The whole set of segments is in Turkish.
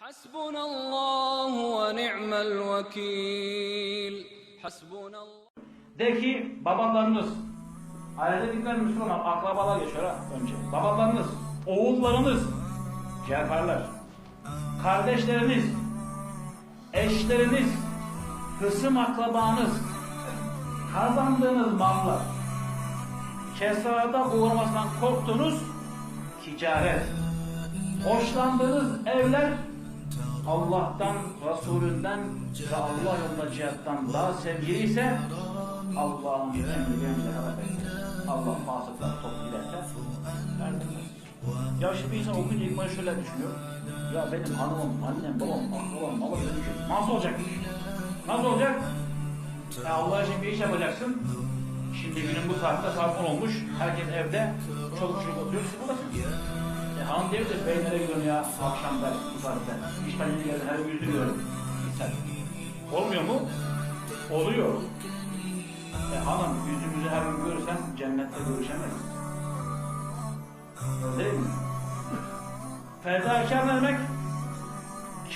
Hasbuna Allah ve ni'mel vekil. Hasbuna De ki babalarınız, ailede dinler Müslüman akrabalar yaşar ha önce. Babalarınız, oğullarınız, cevherler, kardeşleriniz, eşleriniz, kısım akrabanız, kazandığınız mallar, kesrata uğramasından korktunuz, ticaret, hoşlandığınız evler, Allah'tan, Resulünden ve Allah yolunda cihattan daha sevgili ise Allah'ın emri gelince harap etsin. Allah fasıklar top giderse. Ya şimdi insan okuyunca ilk şöyle düşünüyor. Ya benim hanımım, annem, babam, akrabam, malım ölmüş. Nasıl olacak? Nasıl olacak? Ya Allah için bir iş yapacaksın. Şimdi günün bu saatte saat 10 olmuş. Herkes evde. Çoluk çocuk oturuyor. Siz buradasınız. Hanım diyor ki beylere gidiyorum ya akşam der bu saatte. İşten yeni geldim her gün yüzü görüyorum. Sen. Olmuyor mu? Oluyor. E hanım yüzümüzü her gün görürsen cennette görüşemeyiz. Öyle değil mi? Fedakar ne demek?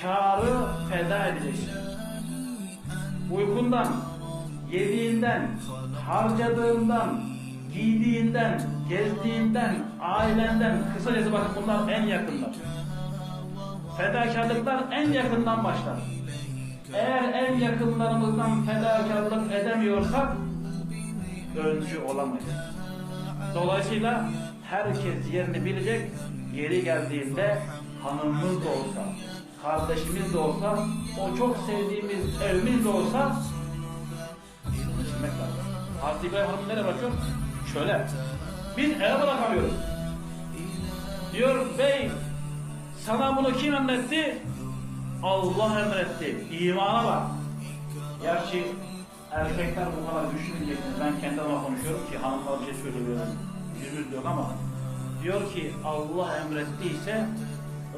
Kârı feda edeceksin. Uykundan, yediğinden, harcadığından, giydiğinden, gezdiğinden, ailenden, kısacası bakın bunlar en yakınlar. Fedakarlıklar en yakından başlar. Eğer en yakınlarımızdan fedakarlık edemiyorsak öncü olamayız. Dolayısıyla herkes yerini bilecek, yeri geldiğinde hanımımız da olsa, kardeşimiz de olsa, o çok sevdiğimiz evimiz de olsa düşünmek lazım. İbrahim Hanım nereye bakıyor? Şöyle. Biz eve bırakamıyoruz. Diyor bey sana bunu kim emretti? Allah emretti. İmana bak. Gerçi erkekler bu kadar düşünmeyeceksiniz. Ben kendi adıma konuşuyorum ki hanımlar bir şey söylüyorum. Yüzümüz yok ama diyor ki Allah emrettiyse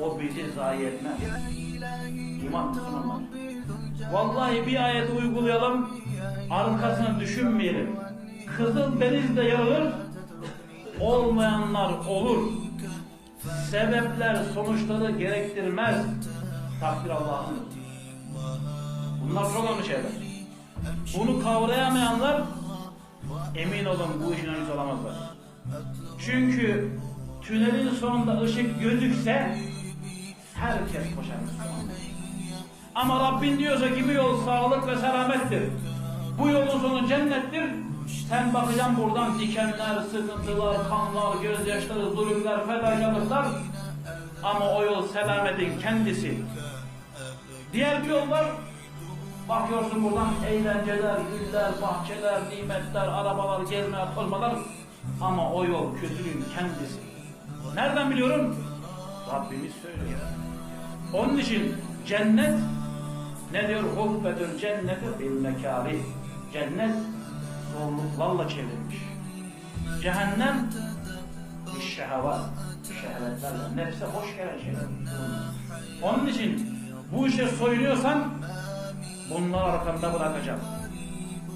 o bizi zayi etmez. İman Müslümanlar. Vallahi bir ayeti uygulayalım, arkasını düşünmeyelim. Kızıl denizde yağılır, olmayanlar olur. Sebepler sonuçları gerektirmez. Takdir Allah'ın. Bunlar çok önemli şeyler. Bunu kavrayamayanlar emin olun bu işin öncüsü olamazlar. Çünkü tünelin sonunda ışık gözükse herkes koşar. Ama Rabbin diyorsa ki bu yol sağlık ve selamettir. Bu yolun sonu cennettir. Sen bakacaksın buradan dikenler, sıkıntılar, kanlar, gözyaşları, zulümler, fedakarlıklar. Ama o yol selametin kendisi. Diğer bir yol var. Bakıyorsun buradan eğlenceler, güller, bahçeler, nimetler, arabalar, gezmeler, tozmalar. Ama o yol kötülüğün kendisi. Nereden biliyorum? Rabbimiz söylüyor. Onun için cennet ne diyor? Hubbetül cenneti bil mekâri. Cennet zorluklarla çevrilmiş. Cehennem bir şehvat, şehvetlerle, nefse hoş gelen şeyler. Onun için bu işe soyunuyorsan bunları arkanda bırakacağım.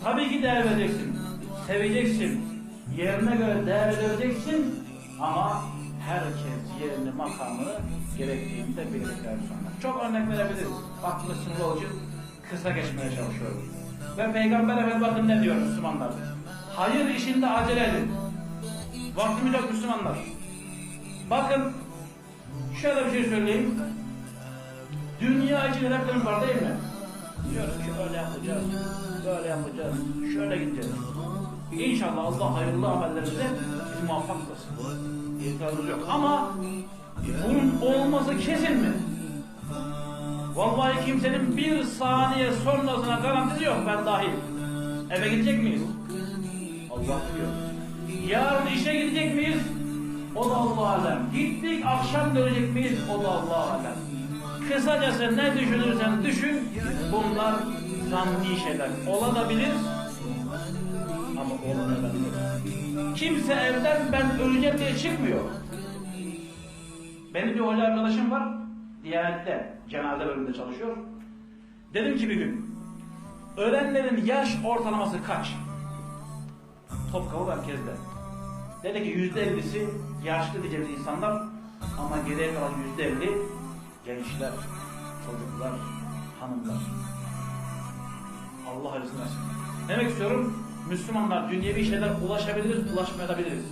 Tabii ki değer vereceksin, seveceksin, yerine göre değer vereceksin ama herkes yerini, makamını gerektiğinde bilecekler sonra. Çok örnek verebiliriz. Vaktimiz sınırlı kısa geçmeye çalışıyorum. Ve Peygamber Efendimiz bakın ne diyor Müslümanlar. Hayır işinde acele edin. Vaktimiz yok Müslümanlar. Bakın şöyle bir şey söyleyeyim. Dünya için hedeflerimiz var değil mi? Diyoruz ki öyle yapacağız, böyle yapacağız, şöyle gideceğiz. İnşallah Allah hayırlı amellerimize bizi muvaffak kılsın. İtirazımız yok. Ama bunun olması kesin mi? Vallahi kimsenin bir saniye sonrasına garantisi yok ben dahil. Eve gidecek miyiz? Allah biliyor. Yarın işe gidecek miyiz? O da Allah alem. Gittik akşam dönecek miyiz? O da Allah alem. Kısacası ne düşünürsen düşün bunlar zanni şeyler. Olabilir ama olamayabilir. Kimse evden ben öleceğim diye çıkmıyor. Benim bir hoca arkadaşım var. Diyanette, cenaze bölümünde çalışıyor. Dedim ki bir gün, ölenlerin yaş ortalaması kaç? Topkapı merkezde. Dedi ki yüzde ellisi yaşlı diyeceğimiz insanlar ama geriye kalan yüzde elli gençler. çocuklar, hanımlar. Allah rızkını versin. Demek istiyorum, Müslümanlar dünyevi şeyler ulaşabiliriz, ulaşmayabiliriz.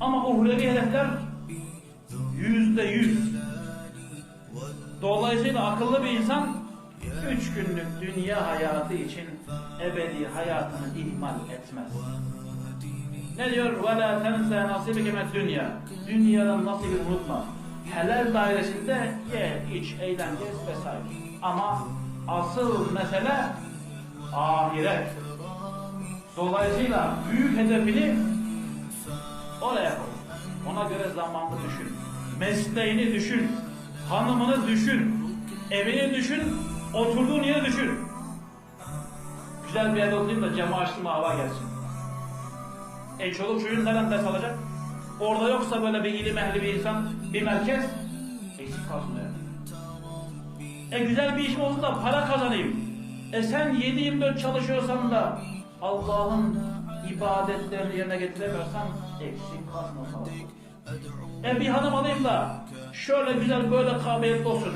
Ama uhrevi hedefler yüzde yüz. Dolayısıyla akıllı bir insan üç günlük dünya hayatı için ebedi hayatını ihmal etmez. Ne diyor? وَلَا تَنْسَى نَصِبِكَ مَا dünya. Dünyadan nasibini unutma. Helal dairesinde ye, iç, eğlen, gez vesaire. Ama asıl mesele ahiret. Dolayısıyla büyük hedefini oraya koy. Ona göre zamanını düşün. Mesleğini düşün. Hanımını düşün. Evini düşün. Oturduğun yeri düşün. Güzel bir yerde oturayım da camı açtım hava gelsin. E çoluk çocuğun nereden ders alacak? Orada yoksa böyle bir ilim ehli bir insan, bir merkez eksik kalsın yani. E güzel bir işim olsun da para kazanayım. E sen 7-24 çalışıyorsan da Allah'ın ibadetlerini yerine getiremiyorsan eksik kalsın o. E bir hanım alayım da şöyle güzel böyle kabiliyetli olsun.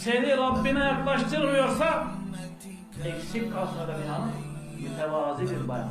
Seni Rabbine yaklaştırmıyorsa eksik kalsın öyle bir hanım. Mütevazi bir bayan